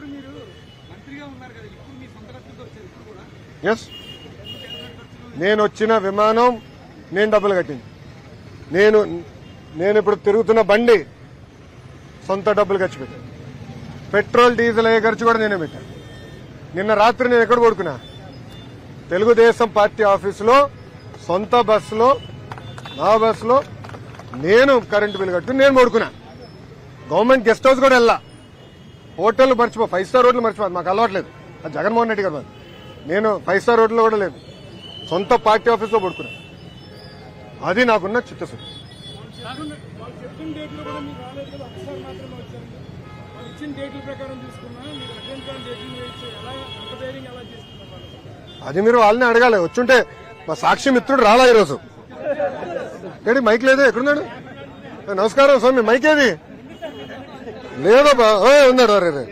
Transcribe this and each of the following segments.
ఇప్పుడు మీరు మంత్రిగా ఉన్నారు కదా ఇప్పుడు మీ సొంత ఖర్చులతో వచ్చారు ఇప్పుడు కూడా? ఎస్ నేను వచ్చిన విమానం నేను డబ్బులు కట్టింది. నేను నేను ఇప్పుడు తిరుగుతున్న బండి సొంత డబ్బులు ఖర్చు పెట్టాను పెట్రోల్ డీజిల్ అయ్యే ఖర్చు కూడా నేనే పెట్టాను నిన్న రాత్రి నేను ఎక్కడ పడుకున్నా? తెలుగుదేశం పార్టీ ఆఫీసులో సొంత బస్సులో నా బస్సులో నేను కరెంటు బిల్ కట్టు నేను పడుకున్నా. గవర్నమెంట్ గెస్ట్ హౌస్ కూడా వెళ్ళా. హోటల్ మర్చిపో ఫైవ్ స్టార్ హోటల్ మర్చిపోదు మాకు అలవాట్లేదు. అది జగన్మోహన్ రెడ్డి గారు మాది. నేను ఫైవ్ స్టార్ హోటల్లో కూడా లేదు. సొంత పార్టీ ఆఫీస్లో పడుకున్నా. అది నాకున్న చిత్తశుద్ధి. అది మీరు వాళ్ళని అడగాలి. వచ్చుంటే మా సాక్షి మిత్రుడు రాలా ఈరోజు. ఏడి మైక్ లేదు? ఎక్కడున్నాడు? నమస్కారం స్వామి మైక్ ఏది? లేదబ్బా ఓ ఉన్నాడు రే.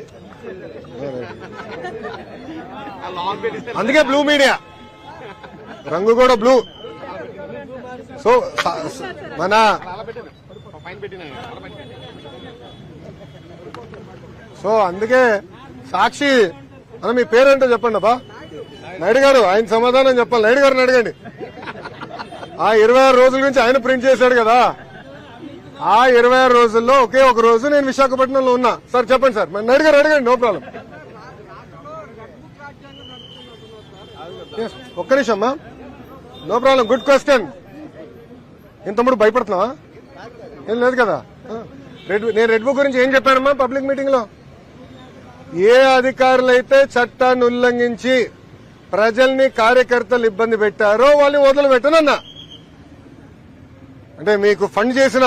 అందుకే బ్లూ మీడియా రంగు కూడా బ్లూ సో మన సో అందుకే సాక్షి మనం మీ పేరేంటో చెప్పండి అబ్బా. నాయుడు గారు ఆయన సమాధానం చెప్పాలి. నాయుడు గారిని అడగండి. ఆ ఇరవై ఆరు రోజుల నుంచి ఆయన ప్రింట్ చేశాడు కదా. ఆ ఇరవై ఆరు రోజుల్లో ఒకే ఒక రోజు నేను విశాఖపట్నంలో ఉన్నా. సార్ చెప్పండి సార్. మరి అడిగారు అడగండి నో ప్రాబ్లం. ఒక్క నిమిషం అమ్మా. No problem good question. ఇంతముడు భయపడుతున్నావా? ఏం లేదు కదా? రెడ్ నేను రెడ్ బుక్ గురించి ఏం చెప్పానమ్మా పబ్లిక్ మీటింగ్లో ఏ అధికారులైతే చట్టాన్ని ఉల్లంఘించి ప్రజల్ని కార్యకర్తలు ఇబ్బంది పెట్టారో వాళ్ళని వదిలిపెట్టనన్నా. అంటే మీకు ఫండ్ చేసిన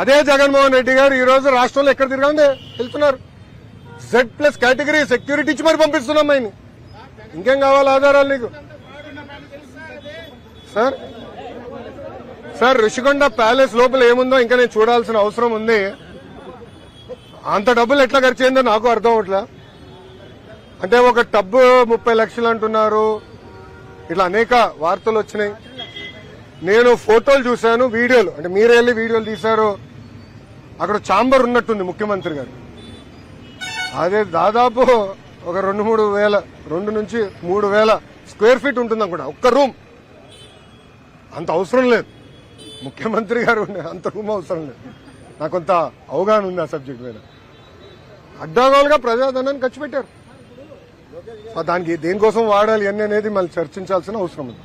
అదే జగన్మోహన్ రెడ్డి గారు ఈ రోజు రాష్ట్రంలో ఎక్కడ తిరగండి వెళ్తున్నారు. జెడ్ ప్లస్ కేటగిరీ సెక్యూరిటీ ఇచ్చి మరి పంపిస్తున్నాం ఆయన ఇంకేం కావాలి ఆధారాలు నీకు? సార్ సార్ ఋషికొండ ప్యాలెస్ లోపల ఏముందో ఇంకా నేను చూడాల్సిన అవసరం ఉంది. అంత డబ్బులు ఎట్లా ఖర్చు అయిందో నాకు అర్థం అవట్లా. అంటే ఒక టబ్బు ముప్పై లక్షలు అంటున్నారు. ఇట్లా అనేక వార్తలు వచ్చినాయి. నేను ఫోటోలు చూశాను వీడియోలు. అంటే మీరు వెళ్ళి వీడియోలు తీశారు అక్కడ చాంబర్ ఉన్నట్టుంది ముఖ్యమంత్రి గారు. అదే దాదాపు ఒక రెండు మూడు వేల రెండు నుంచి మూడు వేల స్క్వేర్ ఫీట్ ఉంటుంది అనుకుంటా ఒక్క రూమ్. అంత అవసరం లేదు. ముఖ్యమంత్రి గారు అంత రూమ్ అవసరం లేదు. నాకు కొంత అవగాహన ఉంది ఆ సబ్జెక్ట్ మీద. అడ్డాగోలుగా ప్రజాధనాన్ని ఖర్చు పెట్టారు. దానికి దేనికోసం వాడాలి అని అనేది మళ్ళీ చర్చించాల్సిన అవసరం ఉంది.